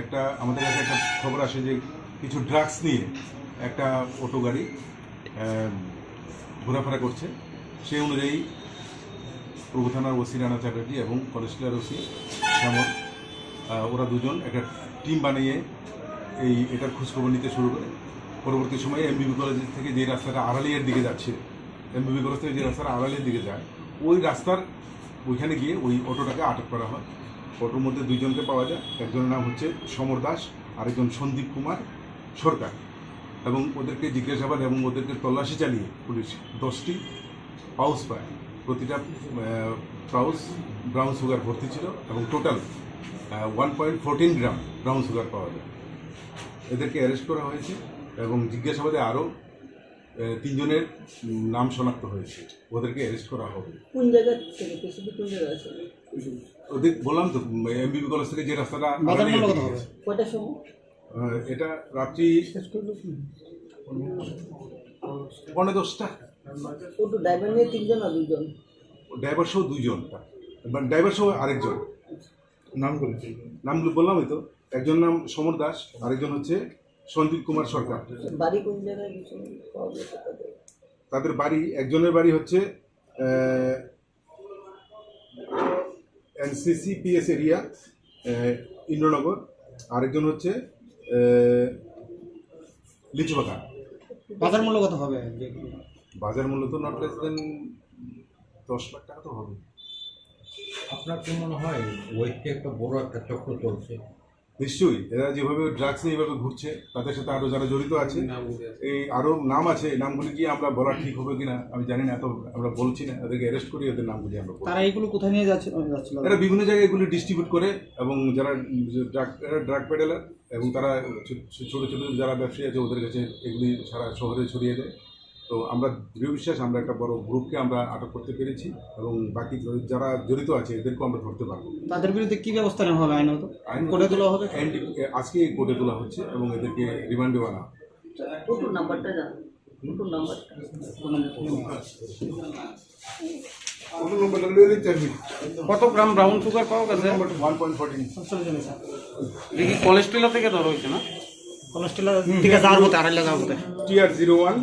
একটা, আমাদের কাছে একটা খবর আসে যে কিছু ড্রাগস নিয়ে একটা অটো গাড়ি ঘোরাফেরা করছে। সেই অনুযায়ী প্রভু থানার ওসি রানা চ্যাটার্জি এবং কলেস্টলার ওসি শ্যামল ওরা দুজন একটা টিম বানিয়ে এই এটার খোঁজখবর নিতে শুরু করে। পরবর্তী সময়ে এমবিবি কলেজ থেকে যে রাস্তাটা আড়ালিয়ার দিকে যাচ্ছে এমবিবি কলেজ থেকে যে রাস্তাটা আড়ালিয়ার দিকে যায়, ওই রাস্তার ওইখানে গিয়ে ওই অটোটাকে আটক করা হয়। অটোর মধ্যে দুইজনকে পাওয়া যায়। একজনের নাম হচ্ছে সমর দাস, আরেকজন সন্দীপ কুমার সরকার। এবং ওদেরকে জিজ্ঞাসাবাদ এবং ওদেরকে তল্লাশি চালিয়ে পুলিশ দশটি পাউস পায়। প্রতিটা পাউস ব্রাউন সুগার ভর্তি ছিল এবং total one point fourteen gram brown sugar পাওয়া যায়। এদেরকে অ্যারেস্ট করা হয়েছে এবং জিজ্ঞাসাবাদে আরও তিনজনের নাম শনাক্ত হয়েছে। ওদেরকে অ্যারেস্ট করা হবে। কোন জায়গা থেকে? কোন জায়গা আছে? ওদের বললাম তো এমবিবি কলেজ থেকে যে রাস্তাটা। কয়টার সময়? এটা রাত্রি পৌনে দশটা। ওটু ড্রাইভার নিয়ে তিনজন আর দুজন ড্রাইভার সহ দুইজন। ড্রাইভার সহ আরেকজন। নাম করে নামগুলো বললামই তো একজন নাম সমর দাস আরেকজন হচ্ছে সন্দীপ কুমার সরকার। বাড়ি কোন জায়গায় তাদের? বাড়ি একজনের বাড়ি হচ্ছে এনসিসি পিএস এরিয়া ইন্দ্রনগর। আরেকজন হচ্ছে লিচুবাগান বাজার। মূল্য কত হবে? বাজার মূল্য তো নট লেস দেন দশ লাখ টাকা তো হবে। আপনার কি মনে হয় ওইটি একটা বড় একটা চক্র চলছে নিশ্চয়ই এরা যেভাবে ড্রাগস নিয়ে এভাবে ঘুরছে তাদের সাথে আরও যারা জড়িত আছে এই আরও নাম আছে এই নামগুলি কি আমরা বলা ঠিক হবে কিনা আমি জানি না এত আমরা বলছি না এদেরকে অ্যারেস্ট করি ওদের নামগুলি আমরা তারা এইগুলো কোথায় নিয়ে যাচ্ছে এরা বিভিন্ন জায়গায় এগুলি ডিস্ট্রিবিউট করে এবং যারা ড্রাগ ড্রাগ পেডেলার এবং তারা ছোট ছোট যারা ব্যবসায়ী আছে ওদের কাছে এগুলি সারা শহরে ছড়িয়ে দেয়। তো আমরা দৃঢ় বিশ্বাস আমরা একটা বড় গ্রুপকে আমরা আটক করতে পেরেছি এবং বাকি যারা জড়িত আছে এদেরকেও আমরা ধরতে পারব। তাদের বিরুদ্ধে কি ব্যবস্থা নেওয়া হবে আইনত? আইন করে তোলা হবে? আজকে কোর্টে তোলা হচ্ছে এবং এদেরকে রিমান্ডে আনা নাম্বারটা কত গ্রাম ব্রাউন সুগার পাওয়া গেছে? ওয়ান পয়েন্ট ফোরটিন দেখি কোলেস্ট্রল থেকে ধরা হয়েছে না? কলেস্ট্রল থেকে যাওয়ার মতো আড়াইলা যাওয়ার মতো TR zero one.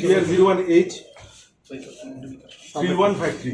TR zero one H. Three one five three.